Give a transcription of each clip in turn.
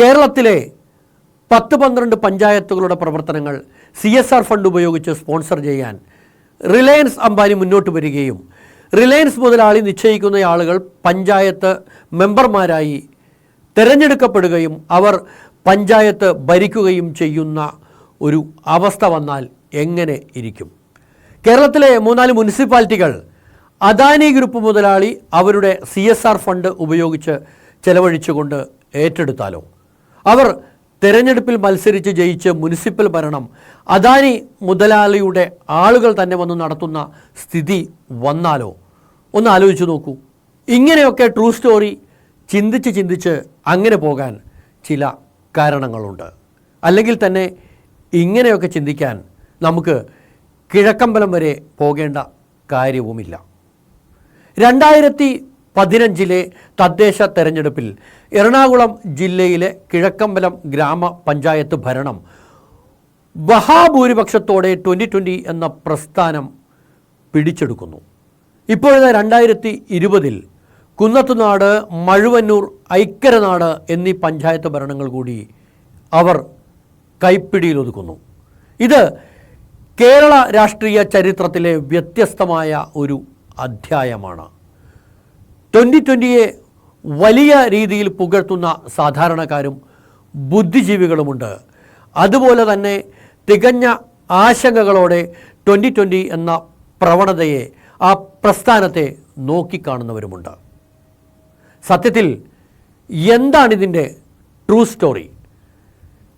കേരളത്തിലെ പത്ത് പന്ത്രണ്ട് പഞ്ചായത്തുകളുടെ പ്രവർത്തനങ്ങൾ സി എസ് ആർ ഫണ്ട് ഉപയോഗിച്ച് സ്പോൺസർ ചെയ്യാൻ റിലയൻസ് അംബാനി മുന്നോട്ട് വരികയും റിലയൻസ് മുതലാളി നിശ്ചയിക്കുന്ന ആളുകൾ പഞ്ചായത്ത് മെമ്പർമാരായി തിരഞ്ഞെടുക്കപ്പെടുകയും അവർ പഞ്ചായത്ത് ഭരിക്കുകയും ചെയ്യുന്ന ഒരു അവസ്ഥ വന്നാൽ എങ്ങനെ ഇരിക്കും? കേരളത്തിലെ മൂന്നാൽ മുനിസിപ്പാലിറ്റികൾ അദാനി ഗ്രൂപ്പ് മുതലാളി അവരുടെ സി ഫണ്ട് ഉപയോഗിച്ച് ചെലവഴിച്ചുകൊണ്ട് ഏറ്റെടുത്താലോ? അവർ തെരഞ്ഞെടുപ്പിൽ മത്സരിച്ച് ജയിച്ച് മുനിസിപ്പൽ ഭരണം അദാനി മുതലാളിയുടെ ആളുകൾ തന്നെ വന്ന് നടത്തുന്ന സ്ഥിതി വന്നാലോ? ഒന്ന് ആലോചിച്ച് നോക്കൂ. ഇങ്ങനെയൊക്കെ ട്രൂ സ്റ്റോറി ചിന്തിച്ച് ചിന്തിച്ച് അങ്ങനെ പോകാൻ ചില കാരണങ്ങളുണ്ട്. അല്ലെങ്കിൽ തന്നെ ഇങ്ങനെയൊക്കെ ചിന്തിക്കാൻ നമുക്ക് കിഴക്കമ്പലം വരെ പോകേണ്ട കാര്യവുമില്ല. രണ്ടായിരത്തി പതിനഞ്ചിലെ തദ്ദേശ തെരഞ്ഞെടുപ്പിൽ എറണാകുളം ജില്ലയിലെ കിഴക്കമ്പലം ഗ്രാമപഞ്ചായത്ത് ഭരണം. മഹാഭൂരിപക്ഷത്തോടെ ട്വന്റി ട്വന്റി എന്ന പ്രസ്ഥാനം പിടിച്ചെടുക്കുന്നു. ഇപ്പോഴത്തെ രണ്ടായിരത്തി ഇരുപതിൽ കുന്നത്തുനാട് മഴുവന്നൂർ ഐക്കരനാട് എന്നീ പഞ്ചായത്ത് ഭരണങ്ങൾ കൂടി അവർ കൈപ്പിടിയിലൊതുക്കുന്നു ഇത് കേരള രാഷ്ട്രീയ ചരിത്രത്തിലെ വ്യത്യസ്തമായ ഒരു അധ്യായമാണ്. ട്വന്റി ട്വന്റിയെ വലിയ രീതിയിൽ പുകഴ്ത്തുന്ന സാധാരണക്കാരും ബുദ്ധിജീവികളുമുണ്ട്. അതുപോലെ തന്നെ തികഞ്ഞ ആശങ്കകളോടെ ട്വന്റി ട്വന്റി എന്ന പ്രവണതയെ ആ പ്രസ്ഥാനത്തെ നോക്കിക്കാണുന്നവരുമുണ്ട്. സത്യത്തിൽ എന്താണിതിന്റെ ട്രൂ സ്റ്റോറി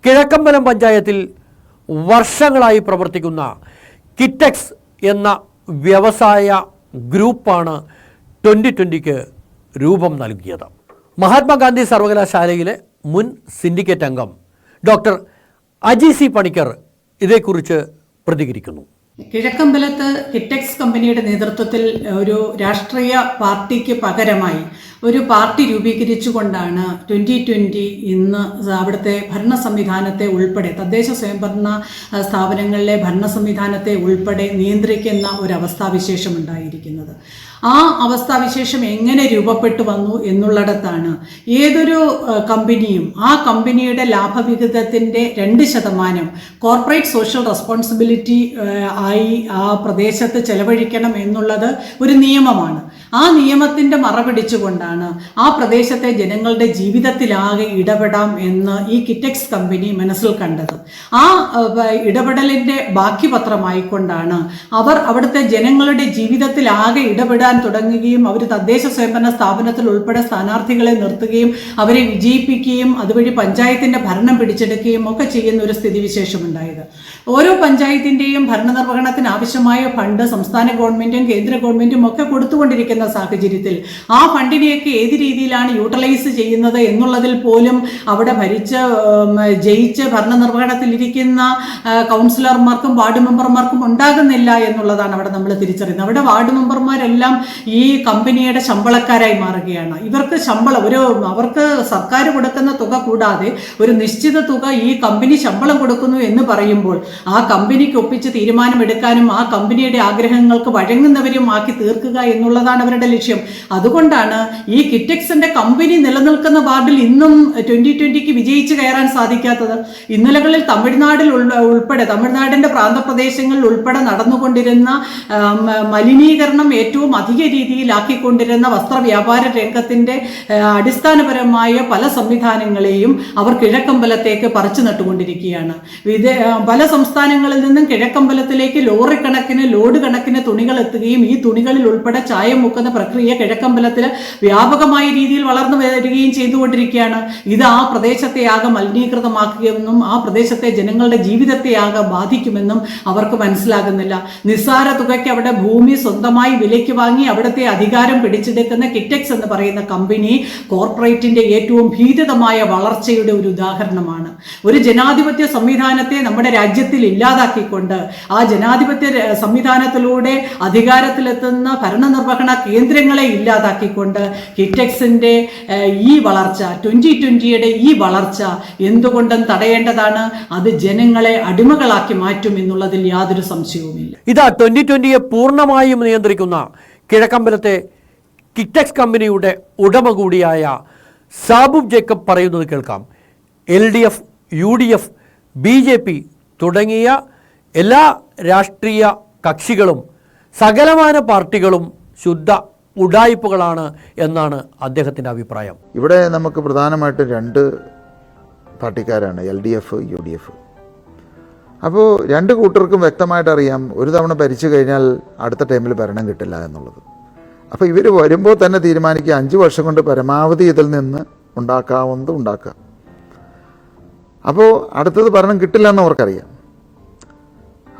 കിഴക്കമ്പലം പഞ്ചായത്തിൽ വർഷങ്ങളായി പ്രവർത്തിക്കുന്ന കിറ്റക്സ് എന്ന വ്യവസായ ഗ്രൂപ്പാണ് ട്വന്റി ട്വന്റിക്ക് രൂപം നൽകിയത്. മഹാത്മാഗാന്ധി സർവകലാശാലയിലെ മുൻ സിൻഡിക്കേറ്റ് അംഗം ഡോക്ടർ അജി സി പണിക്കർ ഇതേക്കുറിച്ച് പ്രതികരിക്കുന്നു. കിഴക്കമ്പലത്ത് കിറ്റക്സ് കമ്പനിയുടെ നേതൃത്വത്തിൽ ഒരു രാഷ്ട്രീയ പാർട്ടിക്ക് പകരമായി ഒരു പാർട്ടി രൂപീകരിച്ചുകൊണ്ടാണ് ട്വന്റി ട്വന്റി ഇന്ന് അവിടുത്തെ ഭരണ സംവിധാനത്തെ ഉൾപ്പെടെ തദ്ദേശ സ്വയംഭരണ സ്ഥാപനങ്ങളിലെ ഭരണ സംവിധാനത്തെ ഉൾപ്പെടെ നിയന്ത്രിക്കുന്ന ഒരു അവസ്ഥാവിശേഷം ഉണ്ടായിരിക്കുന്നത് ആ അവസ്ഥാവിശേഷം എങ്ങനെ രൂപപ്പെട്ടു വന്നു എന്നുള്ളിടത്താണ് ഏതൊരു കമ്പനിയും ആ കമ്പനിയുടെ ലാഭവിഹിതത്തിന്റെ രണ്ട് ശതമാനം കോർപ്പറേറ്റ് സോഷ്യൽ റെസ്പോൺസിബിലിറ്റി ആയി ആ പ്രദേശത്ത് ചെലവഴിക്കണം എന്നുള്ളത് ഒരു നിയമമാണ്. ആ നിയമത്തിന്റെ മറപിടിച്ചുകൊണ്ടാണ് ആ പ്രദേശത്തെ ജനങ്ങളുടെ ജീവിതത്തിലാകെ ഇടപെടാം എന്ന് ഈ കിറ്റക്സ് കമ്പനി മനസ്സിൽ കണ്ടത്. ആ ഇടപെടലിന്റെ ബാക്കി പത്രമായിക്കൊണ്ടാണ് അവർ അവിടുത്തെ ജനങ്ങളുടെ ജീവിതത്തിലാകെ ഇടപെടാൻ തുടങ്ങുകയും അവർ തദ്ദേശ സ്വയംഭരണ സ്ഥാപനത്തിൽ ഉൾപ്പെടെ സ്ഥാനാർത്ഥികളെ നിർത്തുകയും അവരെ വിജയിപ്പിക്കുകയും അതുവഴി പഞ്ചായത്തിന്റെ ഭരണം പിടിച്ചെടുക്കുകയും ഒക്കെ ചെയ്യുന്ന ഒരു സ്ഥിതിവിശേഷമുണ്ടായത്. ഓരോ പഞ്ചായത്തിന്റെയും ഭരണനിർവഹണത്തിന് ആവശ്യമായ ഫണ്ട് സംസ്ഥാന ഗവൺമെന്റും കേന്ദ്ര ഗവൺമെന്റും ഒക്കെ കൊടുത്തുകൊണ്ടിരിക്കുന്ന സാഹചര്യത്തിൽ ആ ഫണ്ടിനെയൊക്കെ ഏത് രീതിയിലാണ് യൂട്ടിലൈസ് ചെയ്യുന്നത് എന്നുള്ളതിൽ പോലും അവിടെ ഭരിച്ച് ജയിച്ച് ഭരണനിർവഹണത്തിലിരിക്കുന്ന കൗൺസിലർമാർക്കും വാർഡ് മെമ്പർമാർക്കും ഉണ്ടാകുന്നില്ല എന്നുള്ളതാണ് അവിടെ നമ്മൾ തിരിച്ചറിയുന്നത്. അവിടെ വാർഡ് മെമ്പർമാരെല്ലാം ഈ കമ്പനിയുടെ ശമ്പളക്കാരായി മാറുകയാണ്. ഇവർക്ക് ശമ്പളം ഒരു അവർക്ക് സർക്കാർ കൊടുക്കുന്ന തുക കൂടാതെ ഒരു നിശ്ചിത തുക ഈ കമ്പനി ശമ്പളം കൊടുക്കുന്നു എന്ന് പറയുമ്പോൾ ആ കമ്പനിക്ക് ഒപ്പിച്ച് തീരുമാനമെടുക്കാനും ആ കമ്പനിയുടെ ആഗ്രഹങ്ങൾക്ക് വഴങ്ങുന്നവരും ആക്കി തീർക്കുക എന്നുള്ളതാണ് അവരുടെ ലക്ഷ്യം. അതുകൊണ്ടാണ് ഈ കിറ്റക്സിന്റെ കമ്പനി നിലനിൽക്കുന്ന വാർഡിൽ ഇന്നും ട്വന്റി ട്വന്റിക്ക് വിജയിച്ച് കയറാൻ സാധിക്കാത്തത്. ഇന്നലകളിൽ തമിഴ്നാടിൽ ഉൾപ്പെടെ തമിഴ്നാടിന്റെ പ്രാന്തപ്രദേശങ്ങളിൽ ഉൾപ്പെടെ നടന്നുകൊണ്ടിരുന്ന മലിനീകരണം ഏറ്റവും അധിക രീതിയിലാക്കിക്കൊണ്ടിരുന്ന വസ്ത്രവ്യാപാര രംഗത്തിന്റെ അടിസ്ഥാനപരമായ പല സംവിധാനങ്ങളെയും അവർ കിഴക്കമ്പലത്തേക്ക് പറിച്ചു നട്ടുകൊണ്ടിരിക്കുകയാണ്. വിദേ പല സംസ്ഥാനങ്ങളിൽ നിന്നും കിഴക്കമ്പലത്തിലേക്ക് ലോറി കണക്കിന് ലോഡ് കണക്കിന് തുണികൾ എത്തുകയും ഈ തുണികളിൽ ഉൾപ്പെടെ ചായം മുക്കുന്ന പ്രക്രിയ കിഴക്കമ്പലത്തിൽ വ്യാപകമായ രീതിയിൽ വളർന്നു വരികയും ചെയ്തുകൊണ്ടിരിക്കുകയാണ്. ഇത് ആ പ്രദേശത്തെ ആകെ മലിനീകൃതമാക്കുകയെന്നും ആ പ്രദേശത്തെ ജനങ്ങളുടെ ജീവിതത്തെ ആകെ ബാധിക്കുമെന്നും അവർക്ക് മനസ്സിലാകുന്നില്ല. നിസ്സാര തുകയ്ക്ക് അവിടെ ഭൂമി സ്വന്തമായി വിലയ്ക്ക് വാങ്ങി അവിടുത്തെ അധികാരം പിടിച്ചെടുക്കുന്ന കിറ്റക്സ് എന്ന് പറയുന്ന കമ്പനി കോർപ്പറേറ്റിന്റെ ഏറ്റവും ഭീതിതമായ വളർച്ചയുടെ ഒരു ഉദാഹരണമാണ്. ഒരു ജനാധിപത്യ സംവിധാനത്തെ നമ്മുടെ രാജ്യത്തിൽ ഇല്ലാതാക്കിക്കൊണ്ട് ആ ജനാധിപത്യ സംവിധാനത്തിലൂടെ അധികാരത്തിലെത്തുന്ന ഭരണനിർവഹണ കേന്ദ്രങ്ങളെ ഇല്ലാതാക്കിക്കൊണ്ട് കിറ്റെക്സിന്റെ ഏഹ്, ഈ വളർച്ച ട്വന്റി ട്വന്റിയുടെ ഈ വളർച്ച എന്തുകൊണ്ടും തടയേണ്ടതാണ്. അത് ജനങ്ങളെ അടിമകളാക്കി മാറ്റും എന്നുള്ളതിൽ യാതൊരു സംശയവുമില്ല. ഇതാ ട്വന്റി ട്വന്റിയെ പൂർണമായും നിയന്ത്രിക്കുന്ന കിഴക്കമ്പലത്തെ കിറ്റക്സ് കമ്പനിയുടെ ഉടമ കൂടിയായ സാബുബ് ജേക്കബ് പറയുന്നത് കേൾക്കാം. L D F U D F B J P തുടങ്ങിയ എല്ലാ രാഷ്ട്രീയ കക്ഷികളും സകലമാന പാർട്ടികളും ശുദ്ധ ഉടായ്പകളാണ് എന്നാണ് അദ്ദേഹത്തിന്റെ അഭിപ്രായം. ഇവിടെ നമുക്ക് പ്രധാനമായിട്ടും രണ്ട് പാർട്ടിക്കാരാണ് L D F U D F. അപ്പോൾ രണ്ട് കൂട്ടർക്കും വ്യക്തമായിട്ട് അറിയാം ഒരു തവണ ഭരിച്ചു കഴിഞ്ഞാൽ അടുത്ത ടൈമിൽ ഭരണം കിട്ടില്ല എന്നുള്ളത്. അപ്പോൾ ഇവർ വരുമ്പോൾ തന്നെ തീരുമാനിക്കുക അഞ്ച് വർഷം കൊണ്ട് പരമാവധി ഇതിൽ നിന്ന് ഉണ്ടാക്കാവുന്നത് ഉണ്ടാക്കുക. അപ്പോൾ അടുത്തത് ഭരണം കിട്ടില്ല എന്ന് അവർക്കറിയാം.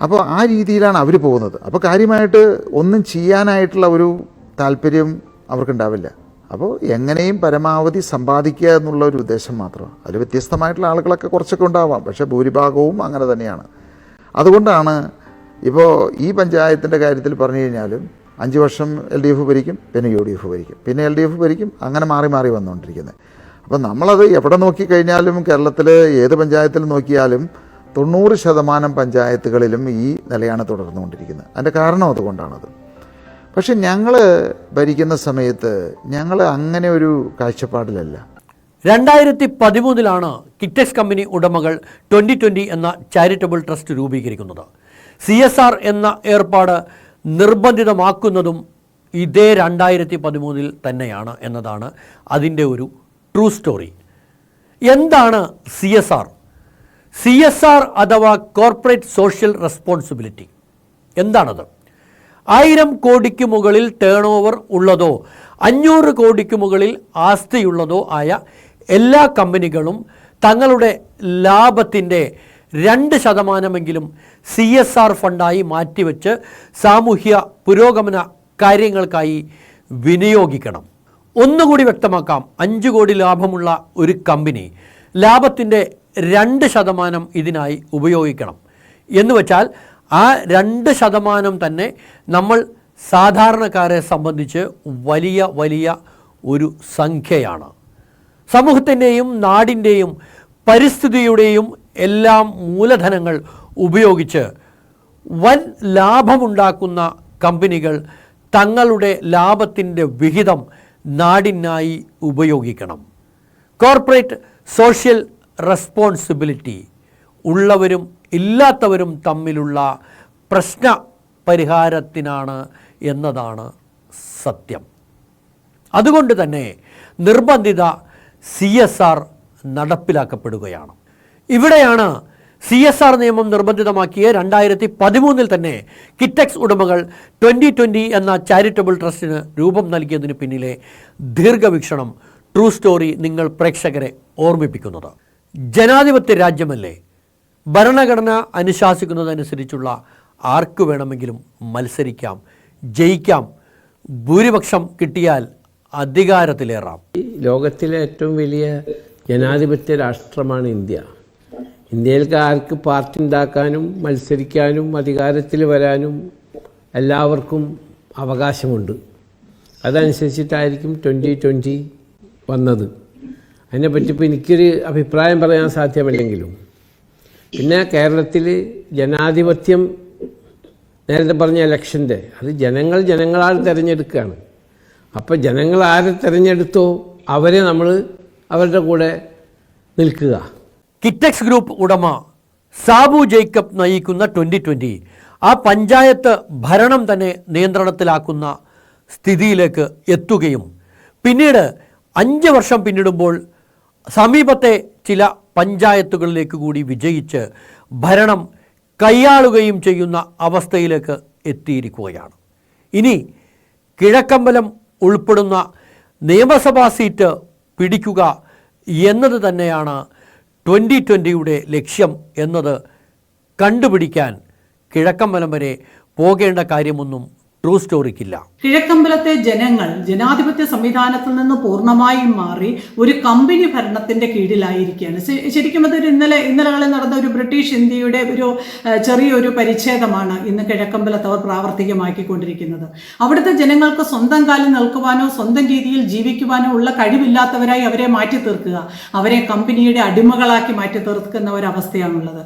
അപ്പോൾ ആ രീതിയിലാണ് അവർ പോകുന്നത്. അപ്പോൾ കാര്യമായിട്ട് ഒന്നും ചെയ്യാനായിട്ടുള്ള ഒരു താല്പര്യം അവർക്കുണ്ടാവില്ല. അപ്പോൾ എങ്ങനെയും പരമാവധി സമ്പാദിക്കുക എന്നുള്ള ഒരു ഉദ്ദേശം മാത്രമാണ് അതിൽ വ്യത്യസ്തമായിട്ടുള്ള ആളുകളൊക്കെ കുറച്ചൊക്കെ ഉണ്ടാവാം. പക്ഷേ ഭൂരിഭാഗവും അങ്ങനെ തന്നെയാണ്. അതുകൊണ്ടാണ് ഇപ്പോൾ ഈ പഞ്ചായത്തിന്റെ കാര്യത്തിൽ പറഞ്ഞു കഴിഞ്ഞാലും അഞ്ച് വർഷം എൽ ഡി എഫ് ഭരിക്കും പിന്നെ യു ഡി എഫ് ഭരിക്കും. പിന്നെ എൽ ഡി എഫ് ഭരിക്കും അങ്ങനെ മാറി മാറി വന്നുകൊണ്ടിരിക്കുന്നത്. അപ്പം നമ്മളത് എവിടെ നോക്കിക്കഴിഞ്ഞാലും കേരളത്തിൽ ഏത് പഞ്ചായത്തിൽ നോക്കിയാലും തൊണ്ണൂറ് ശതമാനം പഞ്ചായത്തുകളിലും ഈ നിലയാണ് തുടർന്നുകൊണ്ടിരിക്കുന്നത്. അതിന്റെ കാരണം അതുകൊണ്ടാണത്. പക്ഷെ ഞങ്ങൾ ഭരിക്കുന്ന സമയത്ത് ഞങ്ങൾ അങ്ങനെ ഒരു കാഴ്ചപ്പാടിലല്ല. രണ്ടായിരത്തി പതിമൂന്നിലാണ് കിറ്റക്സ് കമ്പനി ഉടമകൾ ട്വന്റി ട്വന്റി എന്ന ചാരിറ്റബിൾ ട്രസ്റ്റ് രൂപീകരിക്കുന്നത്. സി എസ് ആർ എന്ന ഏർപ്പാട് നിർബന്ധിതമാക്കുന്നതും ഇതേ രണ്ടായിരത്തി പതിമൂന്നിൽ തന്നെയാണ് എന്നതാണ് അതിന്റെ ഒരു ട്രൂ സ്റ്റോറി. എന്താണ് C S R? C S R അഥവാ കോർപ്പറേറ്റ് സോഷ്യൽ റെസ്പോൺസിബിലിറ്റി. എന്താണത്? ആയിരം കോടിക്ക് മുകളിൽ ടേൺ ഓവർ ഉള്ളതോ അഞ്ഞൂറ് കോടിക്ക് മുകളിൽ ആസ്തിയുള്ളതോ ആയ എല്ലാ കമ്പനികളും തങ്ങളുടെ ലാഭത്തിന്റെ രണ്ട് ശതമാനമെങ്കിലും സി എസ് ആർ ഫണ്ടായി മാറ്റിവെച്ച് സാമൂഹ്യ പുരോഗമന കാര്യങ്ങൾക്കായി വിനിയോഗിക്കണം. ഒന്നുകൂടി വ്യക്തമാക്കാം. അഞ്ച് കോടി ലാഭമുള്ള ഒരു കമ്പനി ലാഭത്തിന്റെ രണ്ട് ശതമാനം ഇതിനായി ഉപയോഗിക്കണം. എന്ന് വെച്ചാൽ ആ രണ്ട് ശതമാനം തന്നെ നമ്മൾ സാധാരണക്കാരെ സംബന്ധിച്ച് വലിയ വലിയ ഒരു സംഖ്യയാണ്. സമൂഹത്തിന്റെയും നാടിന്റെയും പരിസ്ഥിതിയുടെയും എല്ലാം മൂലധനങ്ങൾ ഉപയോഗിച്ച് വൻ ലാഭമുണ്ടാക്കുന്ന കമ്പനികൾ തങ്ങളുടെ ലാഭത്തിന്റെ വിഹിതം നാടിനായി ഉപയോഗിക്കണം. കോർപ്പറേറ്റ് സോഷ്യൽ റെസ്പോൺസിബിലിറ്റി ഉള്ളവരും ഇല്ലാത്തവരും തമ്മിലുള്ള പ്രശ്ന പരിഹാരത്തിനാണ് എന്നതാണ് സത്യം. അതുകൊണ്ട് തന്നെ നിർബന്ധിത സി എസ് ആർ നടപ്പിലാക്കപ്പെടുകയാണ്. ഇവിടെയാണ് സി എസ് ആർ നിയമം നിർബന്ധിതമാക്കിയ രണ്ടായിരത്തി പതിമൂന്നിൽ തന്നെ കിറ്റക്സ് ഉടമകൾ ട്വന്റി ട്വന്റി എന്ന ചാരിറ്റബിൾ ട്രസ്റ്റിന് രൂപം നൽകിയതിന് പിന്നിലെ ദീർഘവീക്ഷണം ട്രൂ സ്റ്റോറി നിങ്ങൾ പ്രേക്ഷകരെ ഓർമ്മിപ്പിക്കുന്നത്. ജനാധിപത്യ രാജ്യമല്ലേ? ഭരണഘടന അനുശാസിക്കുന്നതനുസരിച്ചുള്ള ആർക്ക് വേണമെങ്കിലും മത്സരിക്കാം ജയിക്കാം. ഭൂരിപക്ഷം കിട്ടിയാൽ അധികാരത്തിലേറാം. ലോകത്തിലെ ഏറ്റവും വലിയ ജനാധിപത്യ രാഷ്ട്രമാണ് ഇന്ത്യ. ഇന്ത്യയിലേക്ക് ആർക്ക് പാർട്ടി ഉണ്ടാക്കാനും മത്സരിക്കാനും അധികാരത്തിൽ വരാനും എല്ലാവർക്കും അവകാശമുണ്ട്. അതനുസരിച്ചിട്ടായിരിക്കും ട്വന്റി ട്വന്റി വന്നത്. അതിനെപ്പറ്റി ഇപ്പോൾ എനിക്കൊരു അഭിപ്രായം പറയാൻ സാധ്യമല്ലെങ്കിലും പിന്നെ കേരളത്തിൽ ജനാധിപത്യം നേരത്തെ പറഞ്ഞ ഇലക്ഷന്റെ അത് ജനങ്ങൾ ജനങ്ങളാൽ തിരഞ്ഞെടുക്കുകയാണ്. അപ്പോൾ ജനങ്ങൾ ആരെ തിരഞ്ഞെടുത്തോ അവരെ നമ്മൾ അവരുടെ കൂടെ നിൽക്കുക. കിറ്റക്സ് ഗ്രൂപ്പ് ഉടമ സാബു ജേക്കബ് നയിക്കുന്ന ട്വന്റി ട്വന്റി ആ പഞ്ചായത്ത് ഭരണം തന്നെ നിയന്ത്രണത്തിലാക്കുന്ന സ്ഥിതിയിലേക്ക് എത്തുകയും പിന്നീട് അഞ്ച് വർഷം പിന്നിടുമ്പോൾ സമീപത്തെ ചില പഞ്ചായത്തുകളിലേക്ക് കൂടി വിജയിച്ച് ഭരണം കൈയാളുകയും ചെയ്യുന്ന അവസ്ഥയിലേക്ക് എത്തിയിരിക്കുകയാണ്. ഇനി കിഴക്കമ്പലം ഉൾപ്പെടുന്ന നിയമസഭാ സീറ്റ് പിടിക്കുക എന്നത് തന്നെയാണ് ട്വന്റി ട്വന്റിയുടെ ലക്ഷ്യം എന്നത് കണ്ടുപിടിക്കാൻ കിഴക്കമ്പലം വരെ പോകേണ്ട കാര്യമൊന്നും ട്രൂ സ്റ്റോറിക്കില്ല കിഴക്കമ്പലത്തെ ജനങ്ങൾ ജനാധിപത്യ സംവിധാനത്തിൽ നിന്ന് പൂർണമായും മാറി ഒരു കമ്പനി ഭരണത്തിന്റെ കീഴിലായിരിക്കുകയാണ്. ശരിക്കും അതൊരു ഇന്നലെ ഇന്നലകളിൽ നടന്ന ഒരു ബ്രിട്ടീഷ് ഇന്ത്യയുടെ ഒരു ചെറിയൊരു പരിച്ഛേദമാണ് ഇന്ന് കിഴക്കമ്പലത്ത് അവർ പ്രാവർത്തികമാക്കിക്കൊണ്ടിരിക്കുന്നത്. അവിടുത്തെ ജനങ്ങൾക്ക് സ്വന്തം കാലിൽ നിൽക്കുവാനോ സ്വന്തം രീതിയിൽ ജീവിക്കുവാനോ ഉള്ള കഴിവില്ലാത്തവരായി അവരെ മാറ്റി തീർക്കുക അവരെ കമ്പനിയുടെ അടിമകളാക്കി മാറ്റി തീർക്കുന്ന ഒരവസ്ഥയാണുള്ളത്.